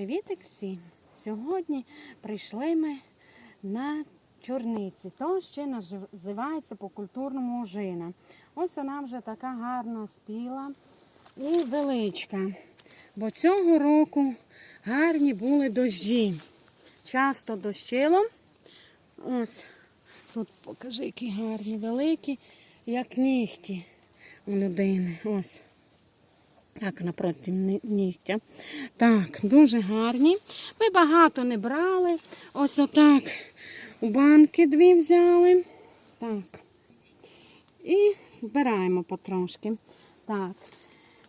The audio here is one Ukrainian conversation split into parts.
Привітик всім! Сьогодні прийшли ми на чорниці. То ще називається по культурному ожина. Ось вона вже така гарно спіла і величка. Бо цього року гарні були дощі. Часто дощило. Ось тут покажи, які гарні, великі, як нігті у людини. Ось. Так, напроти нігтя. Так, дуже гарні. Ми багато не брали. Ось отак у банки дві взяли. Так. І збираємо потрошки. Так.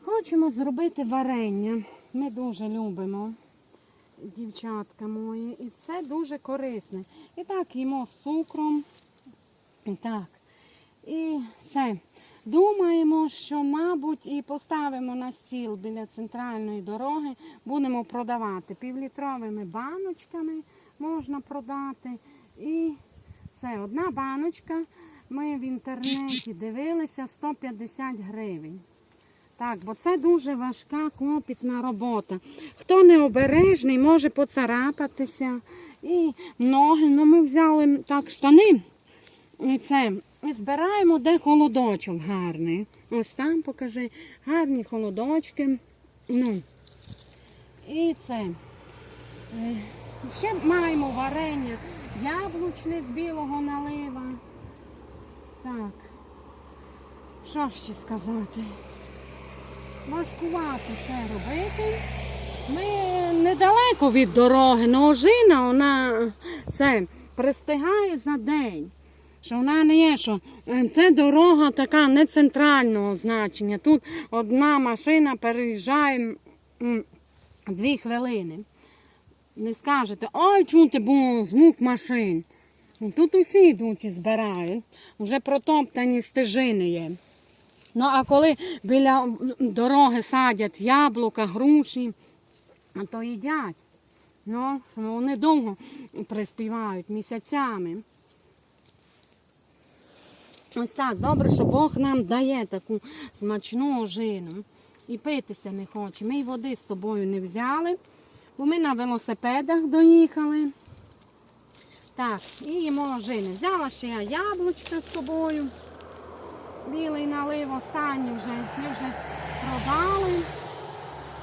Хочемо зробити варення. Ми дуже любимо, дівчатка мої. І це дуже корисне. І так, їмо з цукром. І так. І це. Думаємо, що, мабуть, і поставимо на стіл біля центральної дороги, будемо продавати. Півлітровими баночками можна продати. І це одна баночка. Ми в інтернеті дивилися 150 гривень. Так, бо це дуже важка клопітна робота. Хто не обережний, може поцарапатися. І ноги. Ну, ми взяли так штани. І це. Збираємо, де холодочок гарний. Ось там покажи. Гарні холодочки. Ну. І це. Е, Ще маємо варення яблучне з білого налива. Так. Що ще сказати? Важкувати це робити. Ми недалеко від дороги, але ожина вона це пристигає за день. Що вона не є, що е, це дорога така не центрального значення. Тут одна машина переїжджає дві хвилини. Не скажете, ой, чути, бо звук машин. Ну, Тут усі йдуть і збирають. Вже протоптані стежини є. Ну, а коли біля дороги садять яблука, груші, то їдять. Ну, вони довго приспівають місяцями. Ось так, добре, що Бог нам дає таку смачну ожину. І питися не хоче. Ми й води з собою не взяли, бо ми на велосипедах доїхали. Так, і їмо ожини. Взяла ще я яблучка з собою. Білий налив останній вже. Ми вже продали.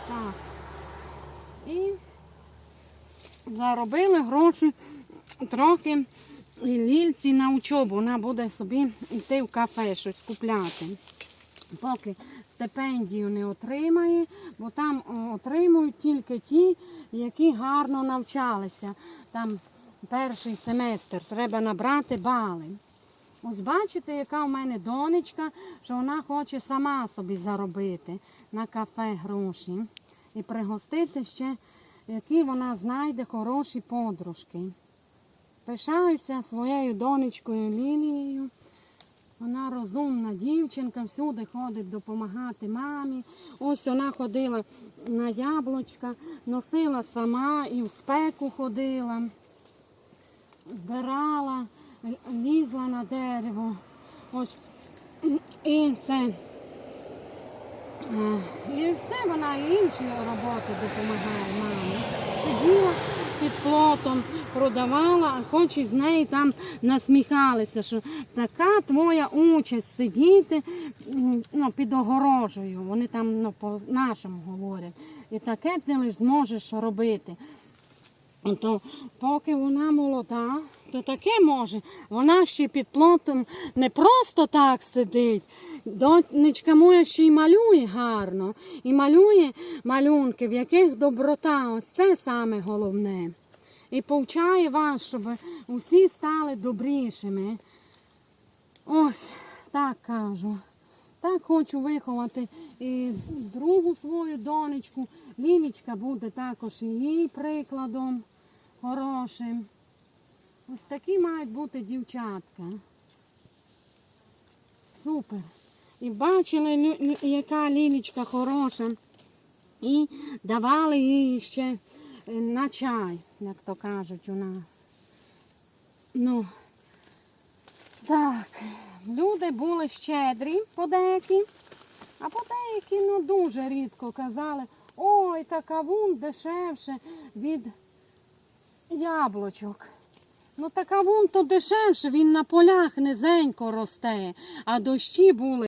Так. І заробили гроші трохи лільці на учобу. Вона буде собі йти в кафе щось купляти. Поки стипендію не отримає, бо там отримують тільки ті, які гарно навчалися. Там перший семестр треба набрати бали. Ось бачите, яка в мене донечка, що вона хоче сама собі заробити на кафе гроші і пригостити ще, які вона знайде хороші подружки. Пишаюся своєю донечкою Лілією. Вона розумна дівчинка, всюди ходить допомагати мамі. Ось вона ходила на яблучка, носила сама і в спеку ходила, збирала, лізла на дерево. Ось і це. е, І все вона і інші роботи допомагає мамі. Сиділа під плотом, продавала, а хоч і з неї там насміхалися, що така твоя участь сидіти ну, під огорожею. Вони там ну, по-нашому говорять. І таке ти лиш зможеш робити. То поки вона молода, то таке може. Вона ще під плотом не просто так сидить. Донечка моя ще й малює гарно. І малює малюнки, в яких доброта. Ось це саме головне. І повчає вас, щоб усі стали добрішими. Ось так кажу. Так хочу виховати і другу свою донечку. Лілічка буде також їй прикладом хорошим. Ось такі мають бути дівчатка. Супер. І бачили, яка лілічка хороша. І давали їй ще е, на чай, як то кажуть у нас. Ну, так, люди були щедрі подеякі, а подеякі ну, дуже рідко казали, Ой, та кавун дешевше від яблучок. Ну та вон то дешевше, він на полях низенько росте, а дощі були.